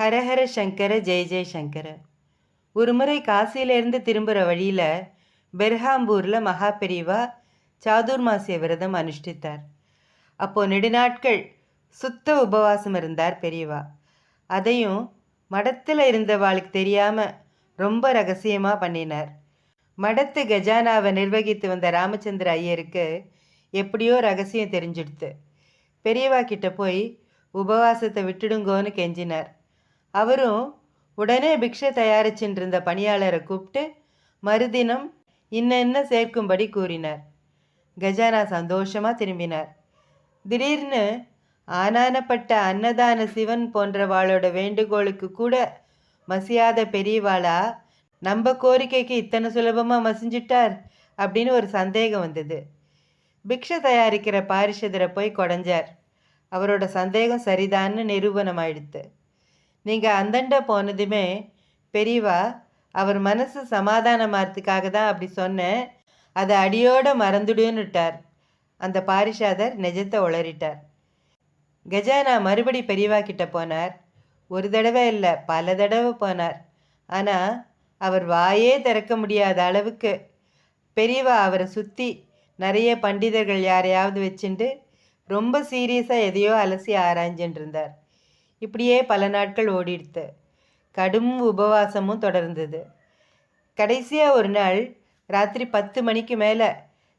ஹரஹர சங்கர ஜெய ஜெய சங்கர. ஒரு முறை காசியிலேருந்து திரும்புகிற வழியில் பெர்ஹாம்பூரில் மகா பெரியவா சாதுர்மாசிய விரதம் அனுஷ்டித்தார். அப்போது நெடுநாட்கள் சுத்த உபவாசம் இருந்தார் பெரியவா அதையும் மடத்தில் இருந்தவாளுக்கு தெரியாமல் ரொம்ப ரகசியமாக பண்ணினார். மடத்து கஜானாவை நிர்வகித்து வந்த ராமச்சந்திர ஐயருக்கு எப்படியோ ரகசியம் தெரிஞ்சிடுத்து. பெரியவா கிட்ட போய் உபவாசத்தை விட்டுடுங்கோன்னு கெஞ்சினார். அவரும் உடனே பிக்ஷை தயாரிச்சுட்டு பணியாளரை கூப்பிட்டு மறுதினம் இன்ன இன்ன சேர்க்கும்படி கூறினார்? கஜானா சந்தோஷமாக திரும்பினார். திடீர்னு ஆனானப்பட்ட அன்னதான சிவன் போன்றவாளோட வேண்டுகோளுக்கு கூட மசியாத பெரியவாளா நம்ம கோரிக்கைக்கு இத்தனை சுலபமாக மசிஞ்சிட்டார்? அப்படின்னு ஒரு சந்தேகம் வந்தது. பிக்ஷை தயாரிக்கிற பாரிஷதரை போய் கொடைஞ்சார். அவரோட சந்தேகம் சரிதான்னு நிரூபணமாயிடுத்து. நீங்கள் அந்தண்ட போனதுமே பெரியவா அவர் மனசு சமாதானமாகறதுக்காக தான் அப்படி சொன்னேன். அதை அடியோட மறந்துடுன்னுட்டார். அந்த பாரிஷாதர் நிஜத்தை உளறிட்டார். கஜானா மறுபடி பெரியவா கிட்ட போனார். ஒரு தடவை இல்லை பல தடவை போனார். ஆனால் அவர் வாயே திறக்க முடியாத அளவுக்கு பெரியவா அவரை சுற்றி நிறைய பண்டிதர்கள் யாரையாவது வச்சுட்டு ரொம்ப சீரியஸாக எதையோ அலசி ஆராய்ஞ்சுட்டு இருந்தார் இப்படியே பல நாட்கள் ஓடிடுத்து. கடும் உபவாசமும் தொடர்ந்தது. கடைசியாக ஒரு நாள் ராத்திரி பத்து மணிக்கு மேலே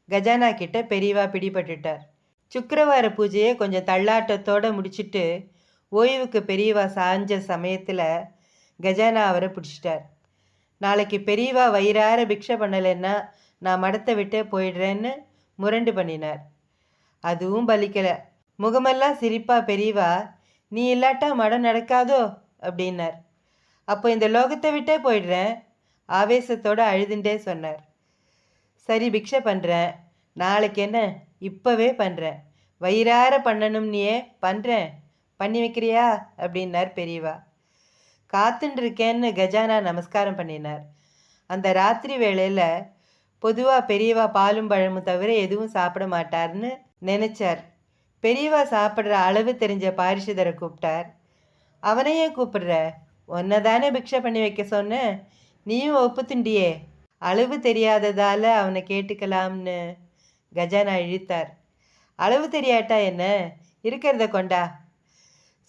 கஜானா கிட்ட பெரியவா பிடிபட்டுட்டார். சுக்கரவார பூஜையை கொஞ்சம் தள்ளாட்டத்தோடு முடிச்சிட்டு ஓய்வுக்கு பெரியவா சாஞ்ச சமயத்தில் கஜானா அவரை பிடிச்சிட்டார். நாளைக்கு பெரியவா வயிறார பிக்ஷை பண்ணலைன்னா நான் மடத்தை விட்டே போயிடுறேன்னு முரண்டு பண்ணினார். அதுவும் பலிக்கலை. முகமெல்லாம் சிரிப்பா பெரியவா நீ இல்லாட்டா மடம் நடக்காதோ? அப்படின்னார். அப்போ இந்த லோகத்தை விட்டே போயிடுறேன் ஆவேசத்தோடு அழுதுண்டே சொன்னார். சரி பிக்ஷை பண்ணுறேன் நாளைக்கு என்ன? இப்போவே பண்ணுறேன் வயிறார பண்ணணும்னியே பண்ணுறேன் பண்ணி வைக்கிறியா? அப்படின்னார் பெரியவா. காத்துன்ட்ருக்கேன்னு கஜானா நமஸ்காரம் பண்ணினார். அந்த ராத்திரி வேளையில் பொதுவாக பெரியவா பாலும் பழமும் தவிர எதுவும் சாப்பிட மாட்டார்னு நினச்சார். பெரியவா சாப்பிட்ற அளவு தெரிஞ்ச பாரிசுதரை கூப்பிட்டார். அவனையே கூப்பிடுற உன்னை தானே பிக்ஷை பண்ணி வைக்க சொன்னேன் நீயும் ஒப்புத்துண்டியே. அளவு தெரியாததால் அவனை கேட்டுக்கலாம்னு. கஜானா இழுத்தார். அளவு தெரியாட்டா என்ன? இருக்கிறத கொண்டா.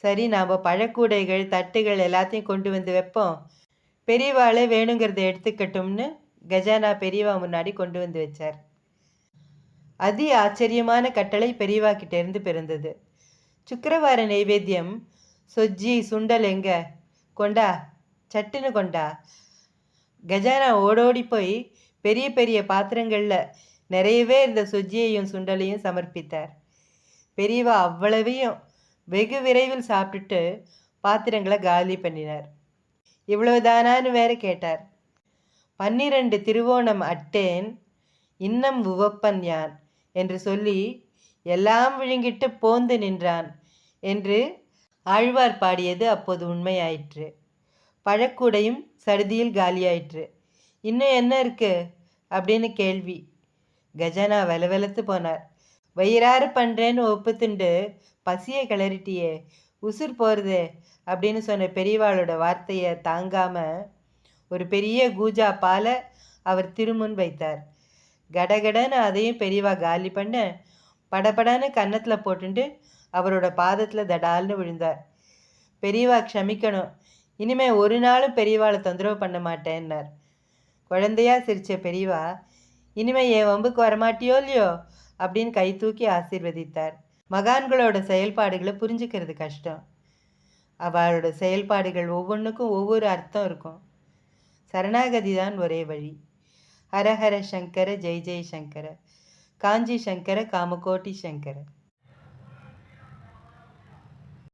சரி நாம் பழக்கூடைகள் தட்டுகள் எல்லாத்தையும் கொண்டு வந்து வைப்போம். பெரியவாளே வேணுங்கிறத எடுத்துக்கட்டும்னு. கஜானா பெரியவா முன்னாடி கொண்டு வந்து வச்சார். அதி ஆச்சரியமான கட்டளை பெரியவாக்கிட்டேருந்து பிறந்தது. சுக்கரவார நைவேத்தியம் சொஜ்ஜி சுண்டல் எங்க? கொண்டா? சட்டுன்னு கொண்டா? கஜானா ஓடோடி போய் பெரிய பெரிய பாத்திரங்களில் நிறையவே இருந்த சொஜ்ஜியையும் சுண்டலையும் சமர்ப்பித்தார். பெரியவா அவ்வளவையும் வெகு விரைவில் சாப்பிட்டுட்டு பாத்திரங்களை காலி பண்ணினார். இவ்வளவுதானான்னு வேற கேட்டார். பன்னிரண்டு திருவோணம் அட்டேன் இன்னம் உவப்பன் யான்? என்று சொல்லி எல்லாம் விழுங்கிட்டு போந்து நின்றான் என்று ஆழ்வார் பாடியது அப்போது உண்மையாயிற்று. பழக்கூடையும் சருதியில் காலியாயிற்று. இன்னும் என்ன இருக்கு? அப்படின்னு கேள்வி. கஜானா வெலவெலத்து போனார். வயிறாறு பண்ணுறேன்னு ஒப்புத்துண்டு பசியை கிளறிட்டியே உசுர் போகிறதே அப்படின்னு சொன்ன பெரியவாளோட வார்த்தையை தாங்காமல் ஒரு பெரிய கூஜா பாலை அவர் திருமுன் வைத்தார். கடகடன்னு அதையும் பெரியவா காலி பண்ண படபடன்னு கன்னத்தில் போட்டுட்டு அவரோட பாதத்தில் தடால்னு விழுந்தார். பெரியவா க்ஷமிக்கணும். இனிமே ஒரு நாளும் பெரியவாளை தொந்தரவு பண்ண மாட்டேன்னார். குழந்தையா சிரிச்ச பெரியவா இனிமே என் வம்புக்கு வரமாட்டியோ இல்லையோ அப்படின்னு கை தூக்கி ஆசீர்வதித்தார். மகான்களோட செயல்பாடுகளை புரிஞ்சுக்கிறது கஷ்டம். அவளோட செயல்பாடுகள் ஒவ்வொன்றுக்கும் ஒவ்வொரு அர்த்தம் இருக்கும். சரணாகதி தான் ஒரே வழி. ஹரஹர சங்கர ஜெய் ஜெய் சங்கர. காஞ்சி சங்கர காமகோட்டி சங்கர.